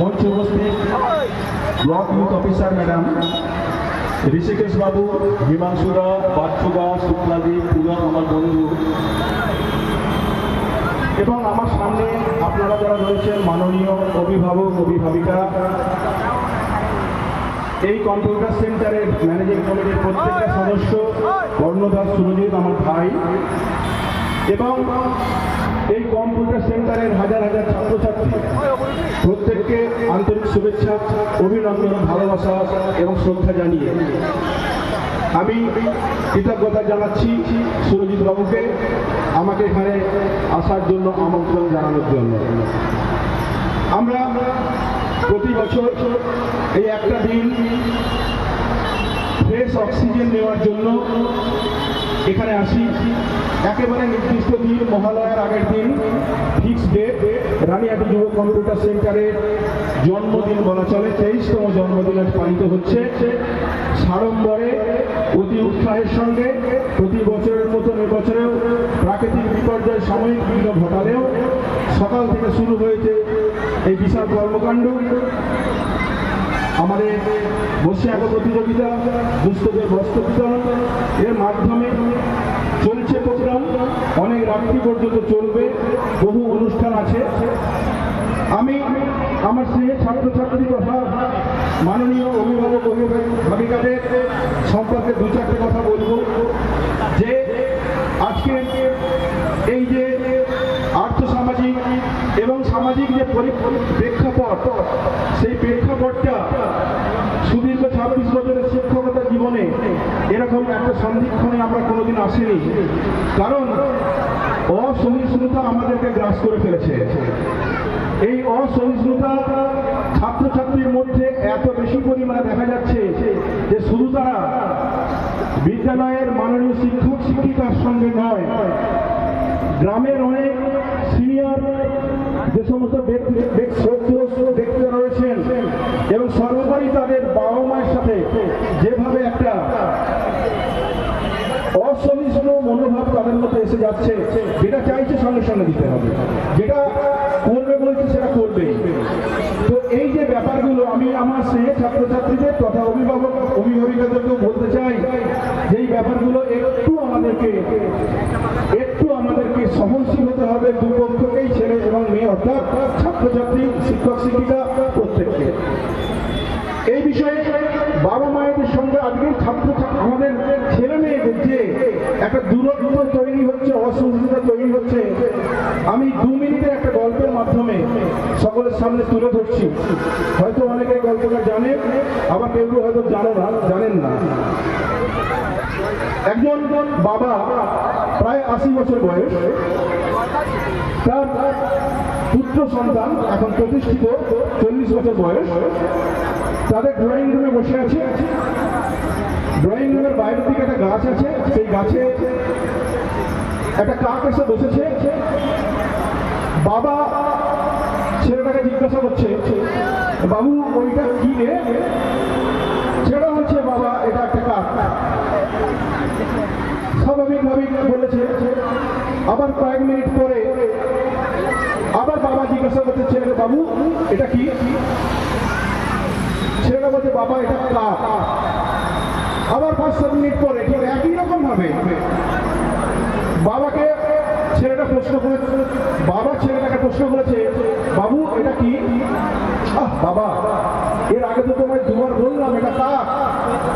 মঞ্চে উপস্থিত block youth officer madam Rishikesh Babu হিমাংশুদা বাচ্চুদা শুক্লাদি Pulak আমার বন্ধু। এবং আমার সামনে আপনারা যারা রয়েছেন, মাননীয় অভিভাবক, অভিভাবিকা, এই কম্পিউটার সেন্টারের ম্যানেজিং কমিটির প্রত্যেকটা সদস্য কর্ণদাস সুরজিৎ, আমার ভাই এবং এই কম্পিউটার সেন্টারের হাজার হাজার ছাত্রছাত্রী প্রত্যেককে আন্তরিক শুভেচ্ছা, অভিনন্দন, ভালোবাসা এবং শ্রদ্ধা জানিয়ে। আমি কৃতজ্ঞতা জানাচ্ছি সুরজিৎ বাবুকে আমাকে এখানে আসার জন্য আমন্ত্রণ জানানোর জন্য। আমরা প্রতি বছর এই একটা দিন ফ্রেশ অক্সিজেন নেওয়ার জন্য এখানে আসি। একেবারে নির্দিষ্ট দিন, মহালয়ার আগের দিন ফিক্স ডেট রানিয়াটি যুব কম্পিউটার সেন্টারের জন্মদিন বলা চলে, তেইশতম জন্মদিন আজ পালিত হচ্ছে। সাড়ম্বরে অতি উৎসাহের সঙ্গে প্রতি বছরের মতন এবছরেও প্রাকৃতিক বিপর্যয় সাময়িক বিঘ্ন ঘটালেও সকাল থেকে শুরু হয়েছে এই বিশাল কর্মকাণ্ড। আমাদের বসে আঁকা প্রতিযোগিতা, দুস্থদের বস্ত্র বিতরণ, এর মাধ্যমে চলছে প্রোগ্রাম। অনেক রাত্রি পর্যন্ত চলবে, বহু অনুষ্ঠান আছে। আমি আমার স্নেহে ছাত্রছাত্রী তথা মাননীয় অভিভাবক অভিভাবিকাদের সম্পর্কে দু চারটে কথা বলব। যে আজকে এই যে আর্থসামাজিক এবং সামাজিক যে পরি- প্রেক্ষাপট সেই প্রেক্ষাপটটা সুদীর্ঘ ছাব্বিশ বছরের শিক্ষকতা জীবনে এরকম একটা সন্ধিক্ষণে আমরা কোনোদিন আসিনি। কারণ অসহিষ্ণুতা আমাদেরকে গ্রাস করে ফেলেছে। এই অসহিষ্ণুতা ছাত্রছাত্রীর মধ্যে এত বেশি পরিমাণে দেখা যাচ্ছে যে শুধু তারা বিদ্যালয়ের মাননীয় শিক্ষক, শিক্ষিকার সঙ্গে নয়, গ্রামের অনেক সিনিয়র যে সমস্ত ব্যক্তি ব্যক্তি- শ্রদ্ধেয় ব্যক্তিরা রয়েছেন এবং সর্বোপরি তাদের বাবা মায়ের সাথে যেভাবে একটা অসহিষ্ণু মনোভাব তাদের মধ্যে এসে যাচ্ছে, যেটা চাইছে সঙ্গে সঙ্গে দিতে হবে। যেটা করবে বলছে সেটা করবে তো এই যে ব্যাপারগুলো, আমি আমার সে ছাত্রছাত্রীদের তথা অভিভাবক অভিভাবিকাদেরকেও বলতে চাই যে এই ব্যাপারগুলো একটু আমাদেরকে একটু আমাদেরকে সহনশীল হতে হবে। দুপক্ষকেই ছেলে এবং মেয়ে, অর্থাৎ ছাত্রছাত্রী, শিক্ষক, শিক্ষিকা প্রত্যেককে এই বিষয়ে বাবা মায়েদের সঙ্গে আজকে ছাত্র আমাদের ছেলে মেয়েদের যে একটা দূরত্ব তৈরি হচ্ছে অসুবিধা তৈরি হচ্ছে। আমি দু মিনিটের একটা গল্পের মাধ্যমে সকলের সামনে তুলে ধরছি। হয়তো অনেকে গল্পটা জানে আবার কেউ হয়তো জানো না, জানেন না। একজন বাবা প্রায় আশি বছর বয়স। তার পুত্র সন্তান এখন প্রতিষ্ঠিত, চল্লিশ বছর বয়স। তাদের ড্রয়িং রুমে বসে আছে। ড্রয়িং রুমের বাইরের দিকে একটা গাছ আছে, সেই গাছে একটা কাক এসে বসেছে। বাবা ছেলেটাকে জিজ্ঞাসা করছে, বাবু, ওইটা কি রে? ছেলেটা বলছে, বাবা, এটা একটা কাক। স্বাভাবিকভাবেই বলেছে। আবার কয়েক মিনিট পরে আবার বাবা জিজ্ঞাসা করছে ছেলেকে বাবু, এটা কি? ছেলেটা বলছে, বাবা, এটা কাক। আবার পাঁচ সাত মিনিট পরে ঠিক একই রকম ভাবে বাবাকে ছেলেটা প্রশ্ন করে বাবা ছেলেটাকে প্রশ্ন করেছে, বাবু, এটা কি? বাবা, এর আগে তো তোমায় দুবার বললাম, এটা কাক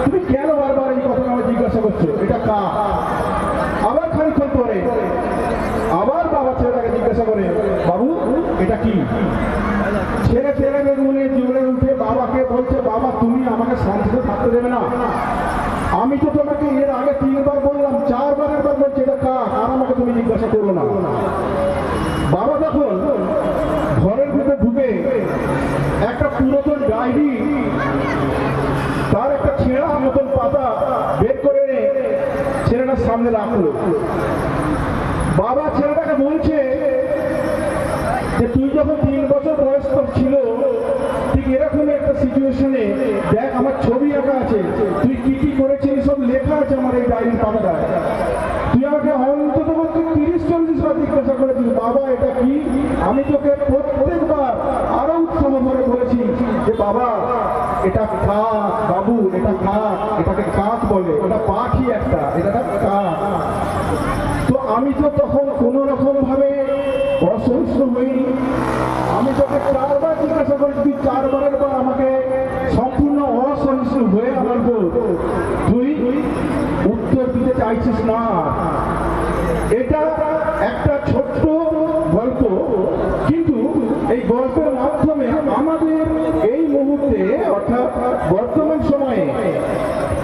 তুমি কেন বারবার এই কথাটা আমায় জিজ্ঞাসা করছ? এটা কাক আবার খানিক্ষণ পরে, আবার বাবা ছেলেটাকে জিজ্ঞাসা করে, বাবু, এটা কি? ছেলে ছেলে বেগুনে জুড়ে উঠে বাবাকে বলছে, বাবা, তুমি আমাকে শান্তিতে থাকতে দেবে না আমি তো তোমাকে এর আগে তিনবার বললাম চারবারের বার বলছি এটা কাক আর আমাকে তুমি জিজ্ঞাসা করো না বাবা তখন ঘরের ভিতরে ঢুকে একটা পুরাতন ডায়েরি তার একটা ছেঁড়া মতন পাতা বের করে এনে ছেলেটার সামনে রাখল। বাবা ছেলেটাকে বলছে যে, তুই যখন তিন বছর বয়স ছিল, ঠিক এরকমই একটা সিচুয়েশনে দেখ, আমার ছবি আঁকা আছে। তুই কি কি করেছিস সব লেখা আছে আমার এই ডায়েরির পাতাটায়। তুই আমাকে অন্তত পক্ষে তিরিশ চল্লিশ বার জিজ্ঞাসা করেছিস, বাবা, এটা কি? আমি তোকে প্রত্যেকবার আরও উৎসব করে বলেছি বাবা এটা কাক বাবু, এটা কাক এটাকে কাক বলে, ওটা পাখি একটা, এটা কাক। তো আমি তো তখন কোনো রকম ভাবে অসহিষ্ণু হইনি। আমি তোকে চারবার জিজ্ঞাসা করি তুই চারবারের পর আমাকে সম্পূর্ণ অসহিষ্ণু হয়ে আমার তুই উত্তর দিতে চাইছিস না। এটা একটা ছোট্ট গল্প কিন্তু এই গল্পের মাধ্যমে আমাদের এই মুহূর্তে অর্থাৎ বর্তমান সময়ে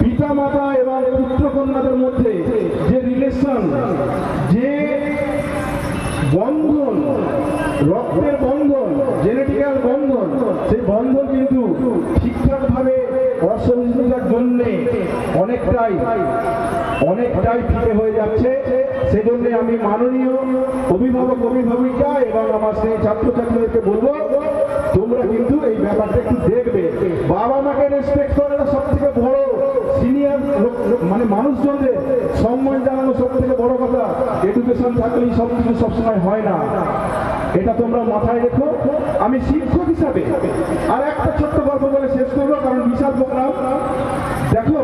পিতা মাতা এবং পুত্র কন্যাদের মধ্যে যে রিলেশন যে বন্ধন, রক্তের বন্ধন, জেনেটিক্যাল বন্ধন, সেই বন্ধন কিন্তু ঠিকঠাক ভাবে অসহিষ্ণুতার অনেকটাই অনেকটাই হয়ে যাচ্ছে। সেজন্য আমি মাননীয় অভিভাবক, অভিভাবিকা এবং আমার সেই ছাত্রছাত্রীদেরকে বলব, তোমরা কিন্তু এই ব্যাপারটা একটু দেখবে। বাবা মাকে রেসপেক্ট করাটা সব থেকে বড় সিনিয়র মানে মানুষজনদের সম্মান জানানো সব থেকে বড় কথা। এডুকেশন থাকলেই সব কিছু সবসময় হয় না। এটা তোমরা মাথায় রেখো। আমি শিক্ষক হিসাবে আর একটা ছোট্ট গল্প বলে শেষ করব, কারণ বিশাল প্রোগ্রাম। দেখো